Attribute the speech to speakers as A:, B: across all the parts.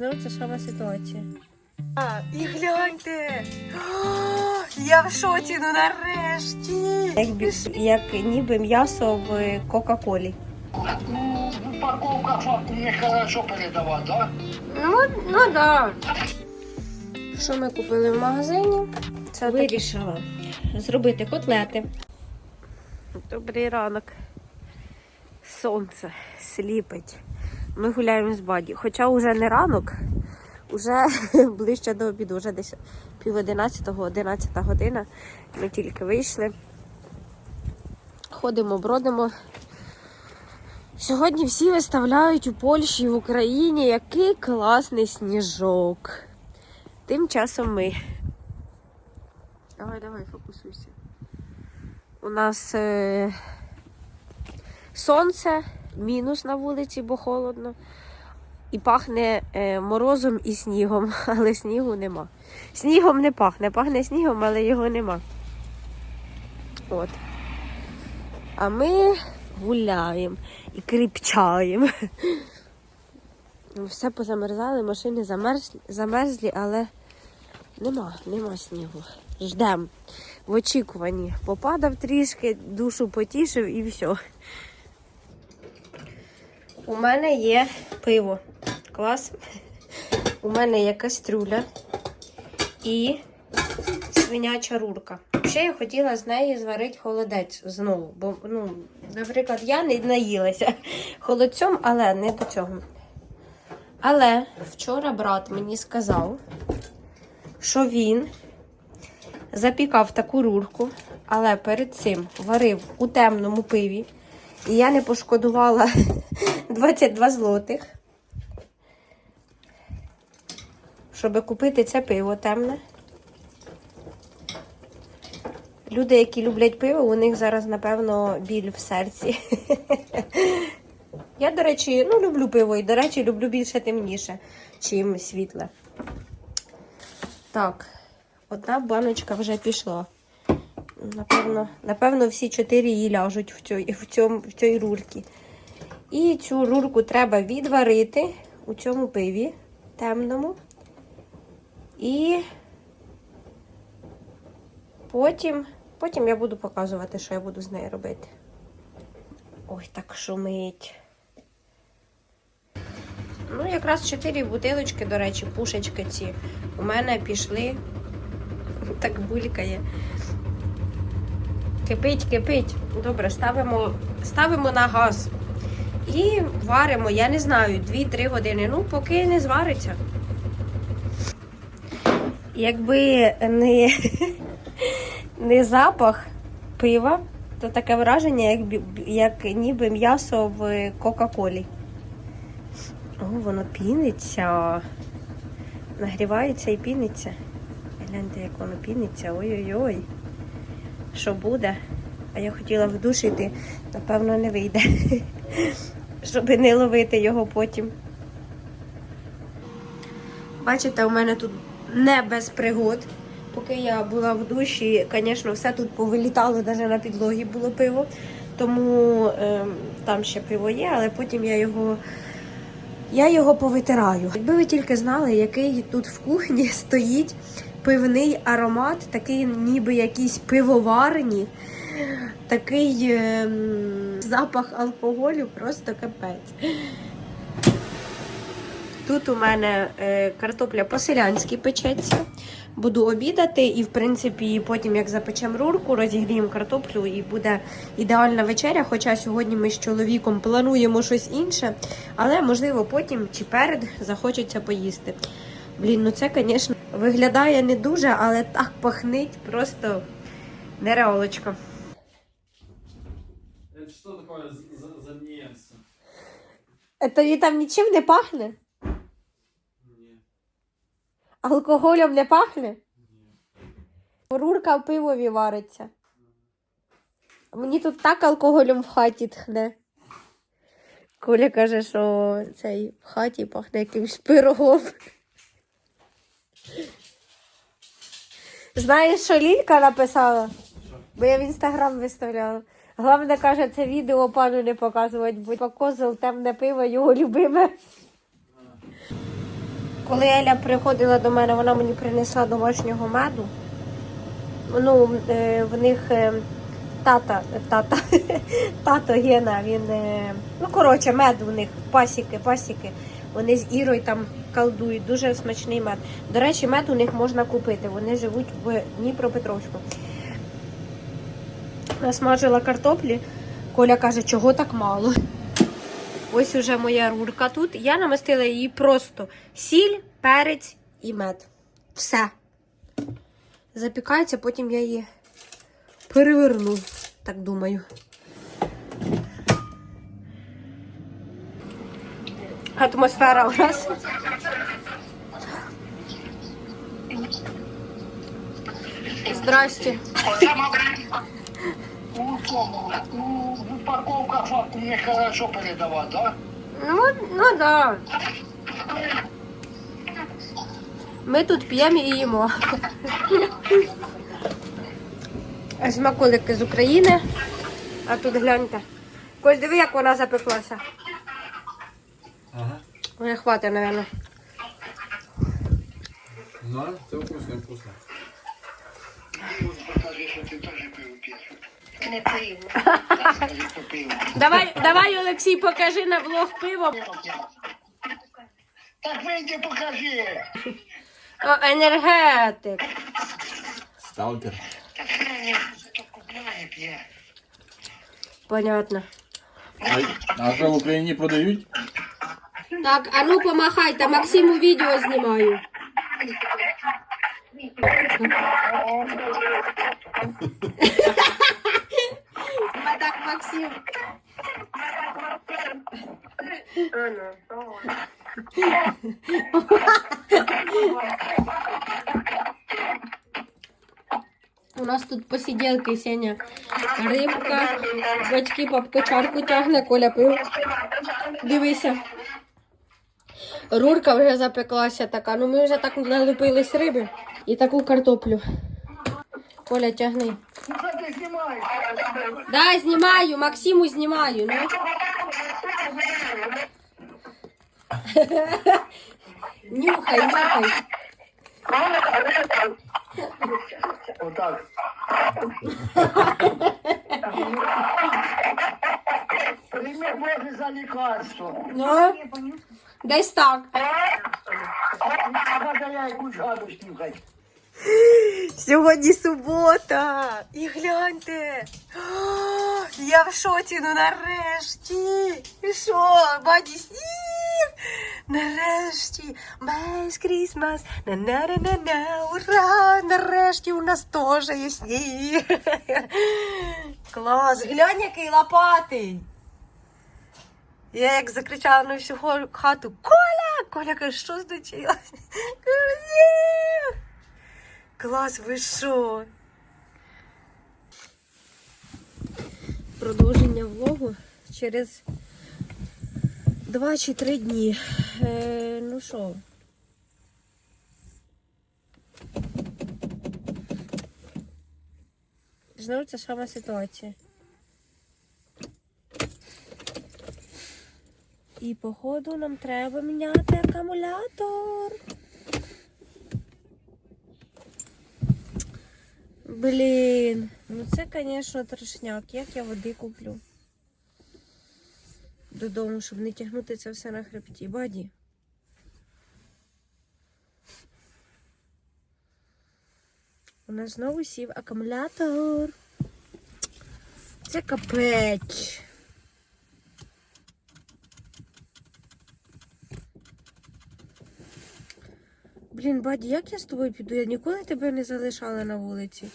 A: знову це сама ситуація.
B: А, і гляньте! О, я в шоці, ну нарешті!
A: Як, як ніби м'ясо в Кока-Колі.
C: Ну, упаковка факту нехорошо передавать, да?
A: Ну, ну да. Що ми купили в магазині? Це вирішила зробити котлети. Добрий ранок. Сонце сліпить. Ми гуляємо з баді. Хоча вже не ранок, вже ближче до обіду, вже десь пів одинадцятого, одинадцята година. Ми тільки вийшли. Ходимо, бродимо. Сьогодні всі виставляють у Польщі, в Україні який класний сніжок. Тим часом ми. Давай, давай, фокусуйся. У нас е... сонце, мінус на вулиці, бо холодно. І пахне е, морозом і снігом, але снігу нема. Снігом не пахне, пахне снігом, але його нема. От. А ми гуляємо і кріпчаємо. Все позамерзали, машини замерзли, замерзлі, але нема, нема снігу. Ждемо. В очікуванні. Попадав трішки, душу потішив і все. У мене є пиво. Клас. У мене є кастрюля і свиняча рурка. Ще я хотіла з неї зварити холодець знову. Бо, ну, наприклад, я не наїлася холодцем, але не до цього. Але вчора брат мені сказав, що він запікав таку рурку, але перед цим варив у темному пиві. І я не пошкодувала 22 злотих, щоб купити це пиво темне. Люди, які люблять пиво, у них зараз, напевно, біль в серці. Я, до речі, ну, люблю пиво і, до речі, люблю більше темніше, чим світле. Так, одна баночка вже пішла. Напевно, напевно, всі чотири її ляжуть в цій, в цьому, в цій рурці. І цю рурку треба відварити у цьому пиві темному. І потім, потім я буду показувати, що я буду з нею робити. Ой, так шумить. Ну, якраз чотири бутилочки, до речі, пушечки ці. У мене пішли. Так булькає. Кипить, кипить. Добре, ставимо, ставимо на газ. І варимо, я не знаю, 2-3 години. Ну, поки не звариться. Якби не, не запах пива, то таке враження, як, як ніби м'ясо в Кока-Колі. О, воно піниться. Нагрівається і піниться. Гляньте, як воно піниться. Ой-ой-ой. Що буде? А я хотіла в душ іти, напевно, не вийде. Щоб не ловити його потім. Бачите, у мене тут не без пригод. Поки я була в душі, звісно, все тут повилітало, навіть на підлогі було пиво. Тому ем, там ще пиво є, але потім я його я його повитираю. Якби ви тільки знали, який тут в кухні стоїть пивний аромат, такий ніби якісь пивоварні, такий ем, запах алкоголю, просто капець. Тут у мене е, картопля по-селянськи печеться. Буду обідати і, в принципі, потім, як запечемо рурку, розігріємо картоплю і буде ідеальна вечеря. Хоча сьогодні ми з чоловіком плануємо щось інше, але можливо потім чи перед захочеться поїсти. Блін, ну це, звісно, виглядає не дуже, але так пахнить просто нереолочка.
D: Это что такое за, за, за немцы?
A: Тобі там нічим не пахне?
D: Не,
A: Алкоголем не пахне?
D: не.
A: Рурка в пивові вариться. Мені тут так алкоголем в хаті тхне. Коля каже, що цей в хаті пахне якимсь пирогом. Знаєш, що Лілька написала? Бо я в інстаграм виставляла. Головне, каже, це відео пану не показувати, бо козел темне пиво, його любиме. Коли Еля приходила до мене, вона мені принесла домашнього меду. Ну, е, в них е, тата, тата, тато Гена, він. е, Ну, коротше, мед у них, пасіки, пасіки. Вони з Ірою там колдують, дуже смачний мед. До речі, мед у них можна купити. Вони живуть в Дніпропетровську. Насмажила картоплі. Коля каже, чого так мало. Ось уже моя рурка тут. Я намастила її просто сіль, перець і мед. Все. Запікається, потім я її переверну, так думаю. Атмосфера у нас. Здрасте.
C: У цьому, у парковках нехорошо передавати, да?
A: Ну, ну да. Ми тут п'ємо і їмо. Смаколики з України. А тут гляньте. Коль, диви, як вона запеклася. Напевно.
D: Ну, це вкусно, вкусно.
C: Покажи, що ти теж пиво п'єш.
A: Не пиво. Давай, давай, Олексій, покажи на влог пиво.
C: Так вийди, покажи.
A: О, енергетик.
D: Сталкер.
C: Так Френя то купляє, п'є.
A: Понятно.
D: А, а що в Україні продають?
A: Так, а ну помахайте, Максиму відео знімаю. Так, Максим. У нас тут посиділки, Сеня. Рибка, батьки папка чарку тягне, Коля пив. Дивися. Рурка вже запеклася така. Ну ми вже так налупились риби і таку картоплю. Коля, тягни.
C: Ну що ти знімаєш?
A: Да, знімаю, Максиму знімаю. Ну. Нюхай, нюхай.
C: Отак. Прийми Боже за лікарство.
A: Ну, десь так.
B: Сьогодні субота. І гляньте. Я в шоці, ну нарешті. І що, баді сніг? Нарешті. Мейс Крісмас. на на на на на ура! Нарешті у нас теж є сніг. Клас, глянь, який лопатий. Я як закричала на всю хату Коля! Коля каже, що случилось? Клас, ви що?
A: Продовження влогу через два чи три дні. Е, ну що? Знову ця сама ситуація. І походу нам треба міняти акумулятор. Блін, ну це, звісно, трошняк. Як я води куплю? Додому, щоб не тягнути це все на хребті. Баді. У нас знову сів акумулятор. Це капець. Блін, баді, як я з тобою піду? Я ніколи тебе не залишала на вулиці.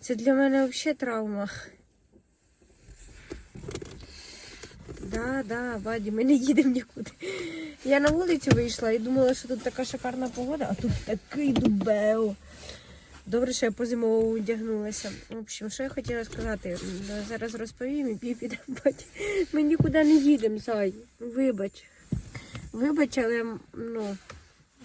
A: Це для мене взагалі травма. Да, да, баді, ми не їдемо нікуди. Я на вулицю вийшла і думала, що тут така шикарна погода, а тут такий дубео. Добре, що я по зимову одягнулася. В общем, що я хотіла сказати, М, зараз розповім і підемо. баді. Ми нікуди не їдемо, Зай. Вибач. Вибач, але ну,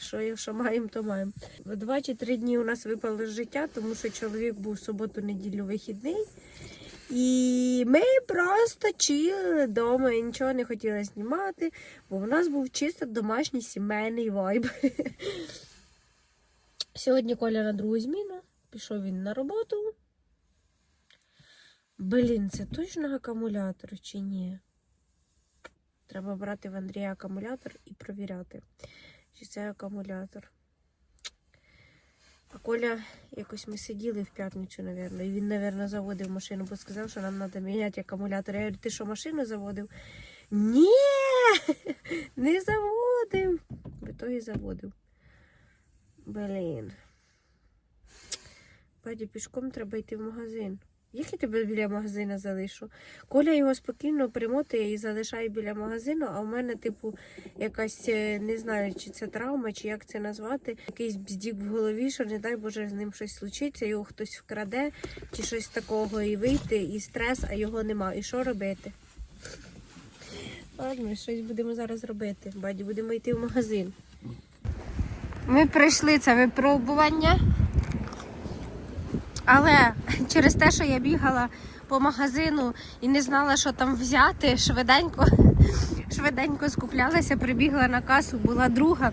A: що якщо маємо, то маємо. Два чи три дні у нас випало з життя, тому що чоловік був в суботу-неділю вихідний. І ми просто чили вдома і нічого не хотіла знімати, бо в нас був чисто домашній сімейний вайб. Сьогодні Коля на другу зміну. Пішов він на роботу. Блін, це точно акумулятор чи ні? Треба брати в Андрія акумулятор і провіряти, чи це акумулятор. А Коля, якось ми сиділи в п'ятницю, напевно, і він, напевно, заводив машину, бо сказав, що нам треба міняти акумулятор. Я говорю, ти що машину заводив? Ні, не заводив. В ітогі заводив. Блін. Паді, пішком треба йти в магазин. Як я тебе біля магазину залишу? Коля його спокійно примотує і залишає біля магазину, а в мене, типу, якась, е, не знаю, чи це травма, чи як це назвати, якийсь бздік в голові, що не дай Боже з ним щось случиться, його хтось вкраде, чи щось такого, і вийти, і стрес, а його нема. І що робити? Ладно, щось будемо зараз робити. Баді, будемо йти в магазин. Ми пройшли це випробування. Але через те, що я бігала по магазину і не знала, що там взяти, швиденько, швиденько скуплялася, прибігла на касу, була друга.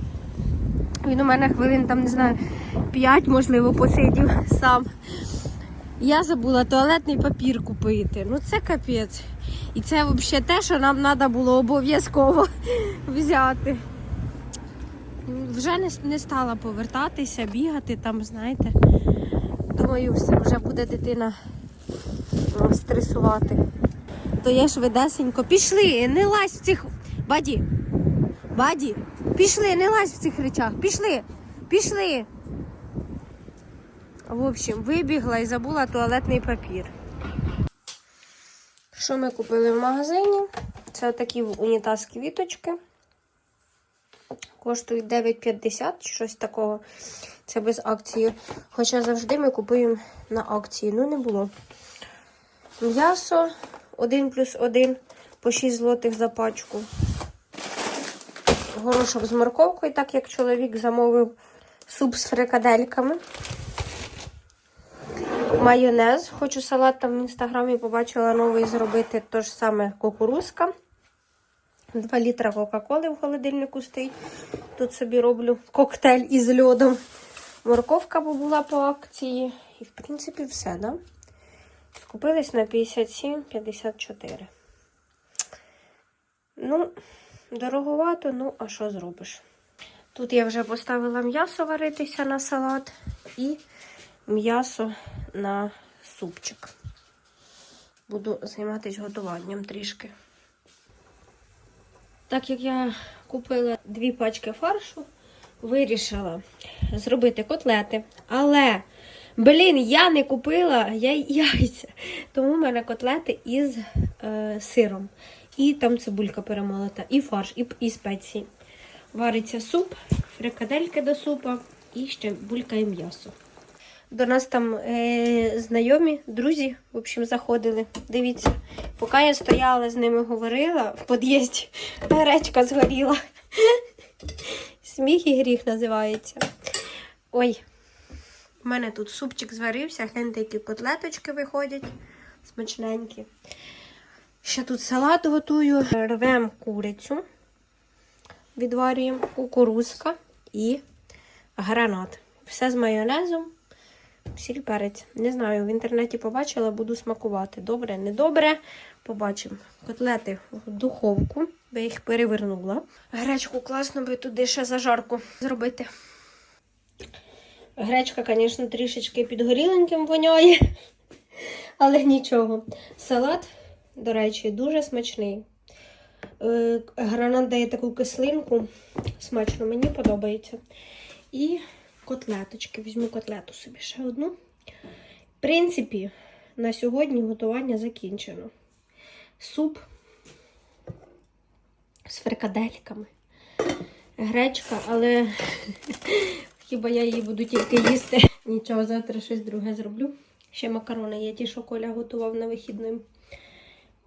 A: Він у мене хвилин, там, не знаю, 5, можливо, посидів сам. Я забула туалетний папір купити. Ну це капець. І це взагалі те, що нам треба було обов'язково взяти. Вже не, не стала повертатися, бігати там, знаєте. Думаю, все, вже буде дитина стресувати. То я швидесенько. Пішли, не лазь в цих. Баді. Баді, пішли, не лазь в цих речах. Пішли, пішли. В общем, вибігла і забула туалетний папір. Що ми купили в магазині? Це такі унітаз квіточки. Коштують 9,50 чи щось такого. Це без акції. Хоча завжди ми купуємо на акції. Ну, не було. М'ясо 1 плюс 1 по 6 злотих за пачку. Горошок з морковкою, так як чоловік замовив суп з фрикадельками. Майонез. Хочу салат там в інстаграмі побачила новий зробити. То ж саме кукурузка. 2 літра Кока-Коли в холодильнику стоїть. Тут собі роблю коктейль із льодом. Морковка була по акції. І, в принципі, все, да? Купились на 57,54. Ну, дороговато, ну, а що зробиш? Тут я вже поставила м'ясо варитися на салат і м'ясо на супчик. Буду займатися готуванням трішки. Так як я купила дві пачки фаршу, вирішила зробити котлети. Але, блін, я не купила яйця. Тому в мене котлети із е, сиром. І там цибулька перемолота, і фарш, і, і спеції. Вариться суп, фрикадельки до супа і ще булькає м'ясо. До нас там е, знайомі, друзі, в общем, заходили. Дивіться, поки я стояла з ними говорила, в під'їзді гречка згоріла. Сміх і гріх називається. Ой, у мене тут супчик зварився, гляньте, які котлеточки виходять. Смачненькі. Ще тут салат готую. Рвемо курицю, відварюємо, кукурузка і гранат. Все з майонезом. Сіль перець. Не знаю, в інтернеті побачила, буду смакувати. Добре, не добре. Побачимо. Котлети в духовку, я їх перевернула. Гречку класно би туди ще зажарку зробити. Гречка, звісно, трішечки підгоріленьким воняє, але нічого. Салат, до речі, дуже смачний. Е, Гранат дає таку кислинку. Смачно, мені подобається. І котлеточки. Візьму котлету собі ще одну. В принципі, на сьогодні готування закінчено. Суп з фрикадельками. Гречка, але хіба я її буду тільки їсти. Нічого, завтра щось друге зроблю. Ще макарони є ті, що Коля готував на вихідним.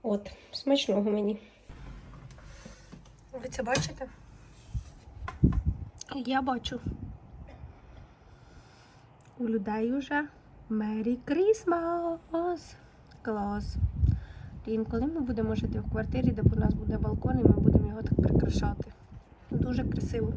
A: От, смачного мені. Ви це бачите? Я бачу. У людей уже Merry Christmas. Клас. Інколи ми будемо жити в квартирі, де у нас буде балкон, і ми будемо його так прикрашати. Дуже красиво.